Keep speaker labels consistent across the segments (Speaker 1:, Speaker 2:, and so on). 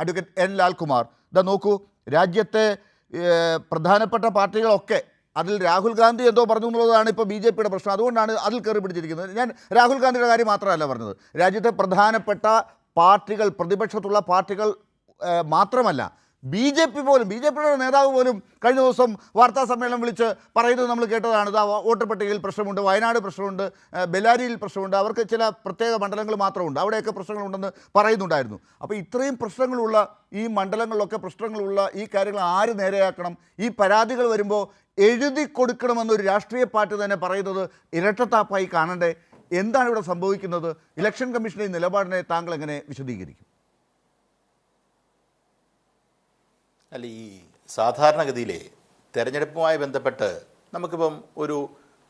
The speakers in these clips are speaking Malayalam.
Speaker 1: Advocate N Lalkumar. ഇതാ നോക്കൂ രാജ്യത്തെ പ്രധാനപ്പെട്ട പാർട്ടികളൊക്കെ അതിൽ രാഹുൽ ഗാന്ധി എന്തോ പറഞ്ഞു എന്നുള്ളതാണ് ഇപ്പോൾ ബി ജെ പിയുടെ പ്രശ്നം. അതുകൊണ്ടാണ് അതിൽ കയറി പിടിച്ചിരിക്കുന്നത്. ഞാൻ രാഹുൽ ഗാന്ധിയുടെ കാര്യം മാത്രമല്ല പറഞ്ഞത്. രാജ്യത്തെ പ്രധാനപ്പെട്ട പാർട്ടികൾ പ്രതിപക്ഷത്തുള്ള പാർട്ടികൾ മാത്രമല്ല ബി ജെ പി പോലും ബി ജെ പിയുടെ നേതാവ് പോലും കഴിഞ്ഞ ദിവസം വാർത്താ സമ്മേളനം വിളിച്ച് പറയുന്നത് നമ്മൾ കേട്ടതാണ്. ഇതാ വോട്ടർ പട്ടികയിൽ പ്രശ്നമുണ്ട് വയനാട് പ്രശ്നമുണ്ട് ബെല്ലാരിയിൽ പ്രശ്നമുണ്ട്. അവർക്ക് ചില പ്രത്യേക മണ്ഡലങ്ങൾ മാത്രമുണ്ട്. അവിടെയൊക്കെ പ്രശ്നങ്ങളുണ്ടെന്ന് പറയുന്നുണ്ടായിരുന്നു. അപ്പോൾ ഇത്രയും പ്രശ്നങ്ങളുള്ള ഈ മണ്ഡലങ്ങളിലൊക്കെ പ്രശ്നങ്ങളുള്ള ഈ കാര്യങ്ങൾ ആര് നേരെയാക്കണം? ഈ പരാതികൾ വരുമ്പോൾ എഴുതി കൊടുക്കണമെന്നൊരു രാഷ്ട്രീയ പാർട്ടി തന്നെ പറയുന്നത് ഇരട്ടത്താപ്പായി കാണണ്ടേ? എന്താണ് ഇവിടെ സംഭവിക്കുന്നത്? ഇലക്ഷൻ കമ്മീഷന്റെ നിലപാടിനെ താങ്കൾ എങ്ങനെ വിശദീകരിക്കും?
Speaker 2: അല്ല ഈ സാധാരണഗതിയിലെ തിരഞ്ഞെടുപ്പുമായി ബന്ധപ്പെട്ട് നമുക്കിപ്പം ഒരു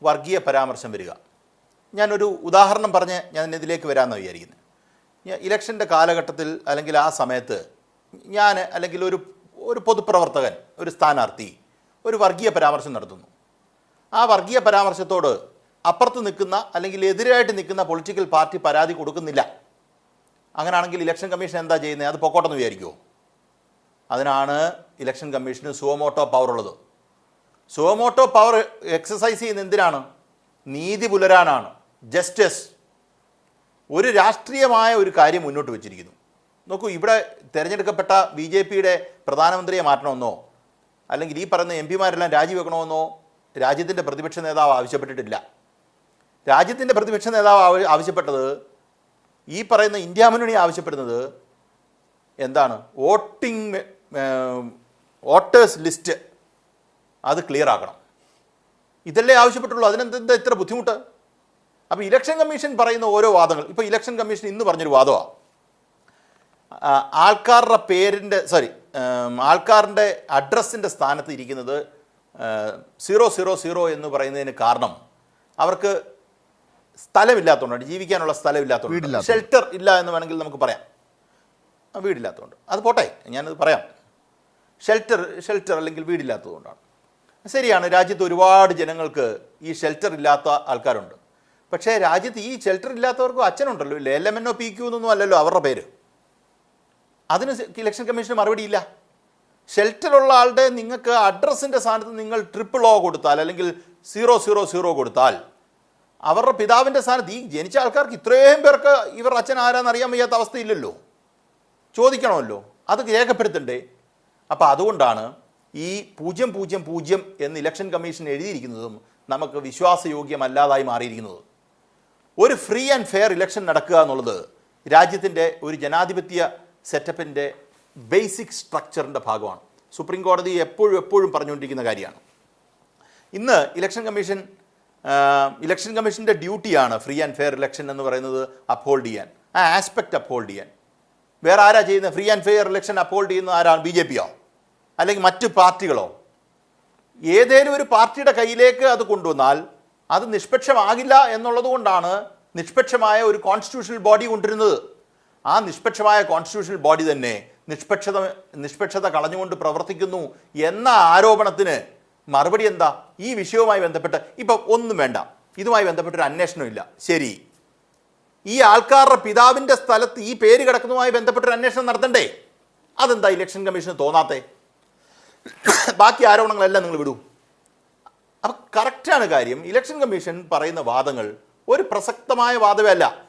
Speaker 2: വർഗീയ പരാമർശം വരിക. ഞാനൊരു ഉദാഹരണം പറഞ്ഞ് ഞാൻ ഇതിലേക്ക് വരാമെന്ന് വിചാരിക്കുന്നത് ഇലക്ഷന്റെ കാലഘട്ടത്തിൽ അല്ലെങ്കിൽ ആ സമയത്ത് ഞാൻ അല്ലെങ്കിൽ ഒരു ഒരു പൊതുപ്രവർത്തകൻ ഒരു സ്ഥാനാർത്ഥി ഒരു വർഗീയ പരാമർശം നടത്തുന്നു. ആ വർഗീയ പരാമർശത്തോട് അപ്പുറത്ത് നിൽക്കുന്ന അല്ലെങ്കിൽ എതിരായിട്ട് നിൽക്കുന്ന പൊളിറ്റിക്കൽ പാർട്ടി പരാതി കൊടുക്കുന്നില്ല. അങ്ങനെയാണെങ്കിൽ ഇലക്ഷൻ കമ്മീഷൻ എന്താ ചെയ്യുന്നത് അത് പൊക്കോട്ടെന്ന് വിചാരിക്കുമോ അതിനാണ് ഇലക്ഷൻ കമ്മീഷന് സുവമോട്ടോ പവർ ഉള്ളത്. സുവമോട്ടോ പവർ എക്സസൈസ് ചെയ്യുന്ന എന്തിനാണ്? നീതി പുലരാനാണ്. ജസ്റ്റിസ് ഒരു രാഷ്ട്രീയമായ ഒരു കാര്യം മുന്നോട്ട് വെച്ചിരിക്കുന്നു. നോക്കൂ ഇവിടെ തിരഞ്ഞെടുക്കപ്പെട്ട ബി ജെ പിയുടെ പ്രധാനമന്ത്രിയെ മാറ്റണമെന്നോ അല്ലെങ്കിൽ ഈ പറയുന്ന എം പിമാരെല്ലാം രാജിവെക്കണമെന്നോ രാജ്യത്തിന്റെ പ്രതിപക്ഷ നേതാവ് ആവശ്യപ്പെട്ടിട്ടില്ല. രാജ്യത്തിന്റെ പ്രതിപക്ഷ നേതാവ് ആവ- ആവശ്യപ്പെട്ടത് ഈ പറയുന്ന ഇന്ത്യ മുന്നണി ആവശ്യപ്പെടുന്നത് എന്താണ്? വോട്ടിംഗ് വോട്ടേഴ്സ് ലിസ്റ്റ് അത് ക്ലിയർ ആക്കണം ഇതല്ലേ ആവശ്യപ്പെട്ടുള്ളൂ. അതിനെന്താ ഇത്ര ബുദ്ധിമുട്ട്? അപ്പോൾ ഇലക്ഷൻ കമ്മീഷൻ പറയുന്ന ഓരോ വാദങ്ങൾ ഇപ്പോൾ ഇലക്ഷൻ കമ്മീഷൻ ഇന്ന് പറഞ്ഞൊരു വാദമാണ് ആൾക്കാരുടെ പേരിന്റെ സോറി ആൾക്കാരുടെ അഡ്രസ്സിന്റെ സ്ഥാനത്ത് ഇരിക്കുന്നത് സീറോ സീറോ സീറോ എന്ന് പറയുന്നതിന് കാരണം അവർക്ക് സ്ഥലമില്ലാത്തതുകൊണ്ടാണ് ജീവിക്കാനുള്ള സ്ഥലമില്ലാത്തതുകൊണ്ട് ഷെൽട്ടർ ഇല്ല എന്ന് വേണമെങ്കിൽ നമുക്ക് പറയാം. വീടില്ലാത്തതുകൊണ്ട്. അത് പോട്ടെ ഞാനത് പറയാം. ഷെൽട്ടർ ഷെൽട്ടർ അല്ലെങ്കിൽ വീടില്ലാത്തതുകൊണ്ടാണ്. ശരിയാണ് രാജ്യത്ത് ഒരുപാട് ജനങ്ങൾക്ക് ഈ ഷെൽട്ടർ ഇല്ലാത്ത ആൾക്കാരുണ്ട്. പക്ഷേ രാജ്യത്ത് ഈ ഷെൽട്ടർ ഇല്ലാത്തവർക്കും അച്ഛനുണ്ടല്ലോ ഇല്ല? L M N O P Q എന്നൊന്നും അല്ലല്ലോ അവരുടെ പേര്. അതിന് ഇലക്ഷൻ കമ്മീഷന് മറുപടിയില്ല ഷെൽട്ടറുള്ള ആളുടെ നിങ്ങൾക്ക് അഡ്രസ്സിന്റെ സ്ഥാനത്ത് നിങ്ങൾ ട്രിപ്പിൾ ഓ കൊടുത്താൽ അല്ലെങ്കിൽ സീറോ സീറോ സീറോ കൊടുത്താൽ അവരുടെ പിതാവിന്റെ സ്ഥാനത്ത് ഈ ജനിച്ച ആൾക്കാർക്ക് ഇത്രയും പേർക്ക് ഇവർ അച്ഛൻ ആരാന്ന് അറിയാൻ വയ്യാത്ത അവസ്ഥയില്ലല്ലോ. ചോദിക്കണമല്ലോ. അത് രേഖപ്പെടുത്തണ്ടേ? അപ്പോൾ അതുകൊണ്ടാണ് ഈ പൂജ്യം പൂജ്യം പൂജ്യം എന്ന് ഇലക്ഷൻ കമ്മീഷൻ എഴുതിയിരിക്കുന്നതും നമുക്ക് വിശ്വാസയോഗ്യമല്ലാതായി മാറിയിരിക്കുന്നത്. ഒരു ഫ്രീ ആൻഡ് ഫെയർ ഇലക്ഷൻ നടക്കുക എന്നുള്ളത് രാജ്യത്തിന്റെ ഒരു ജനാധിപത്യ സെറ്റപ്പിന്റെ ബേസിക് സ്ട്രക്ചറിന്റെ ഭാഗമാണ്. സുപ്രീം കോടതി എപ്പോഴും എപ്പോഴും പറഞ്ഞുകൊണ്ടിരിക്കുന്ന കാര്യമാണ്. ഇന്ന് ഇലക്ഷൻ കമ്മീഷൻ ഇലക്ഷൻ കമ്മീഷന്റെ ഡ്യൂട്ടിയാണ് ഫ്രീ ആൻഡ് ഫെയർ ഇലക്ഷൻ എന്ന് പറയുന്നത് അപ്ഹോൾഡ് ചെയ്യാൻ. ആ ആസ്പെക്റ്റ് അപ്ഹോൾഡ് ചെയ്യാൻ. വേറെ ആരാ ചെയ്യുന്നത്? Free and fair election uphold ചെയ്യുന്ന ആരാണ് ബി ജെ പിയോ? അല്ലെങ്കിൽ മറ്റ് പാർട്ടികളോ ഏതേലും ഒരു പാർട്ടിയുടെ കയ്യിലേക്ക് അത് കൊണ്ടുവന്നാൽ അത് നിഷ്പക്ഷമാകില്ല എന്നുള്ളത് കൊണ്ടാണ് നിഷ്പക്ഷമായ ഒരു കോൺസ്റ്റിറ്റ്യൂഷണൽ ബോഡി കൊണ്ടിരുന്നത്. ആ നിഷ്പക്ഷമായ കോൺസ്റ്റിറ്റ്യൂഷണൽ ബോഡി തന്നെ നിഷ്പക്ഷത നിഷ്പക്ഷത കളഞ്ഞുകൊണ്ട് പ്രവർത്തിക്കുന്നു എന്ന ആരോപണത്തിന് മറുപടി എന്താ? ഈ വിഷയവുമായി ബന്ധപ്പെട്ട് ഇപ്പം ഒന്നും വേണ്ട. ഇതുമായി ബന്ധപ്പെട്ടൊരു അന്വേഷണമില്ല ശരി. ഈ ആൾക്കാരുടെ പിതാവിന്റെ സ്ഥലത്ത് ഈ പേര് കിടക്കുന്നതുമായി ബന്ധപ്പെട്ടൊരു അന്വേഷണം നടത്തണ്ടേ? അതെന്താ ഇലക്ഷൻ കമ്മീഷന് തോന്നാത്തേ? ബാക്കി ആരോപണങ്ങളെല്ലാം നിങ്ങൾ വിടൂ. അപ്പം കറക്റ്റാണ് കാര്യം. ഇലക്ഷൻ കമ്മീഷൻ പറയുന്ന വാദങ്ങൾ ഒരു പ്രസക്തമായ വാദമേ അല്ല.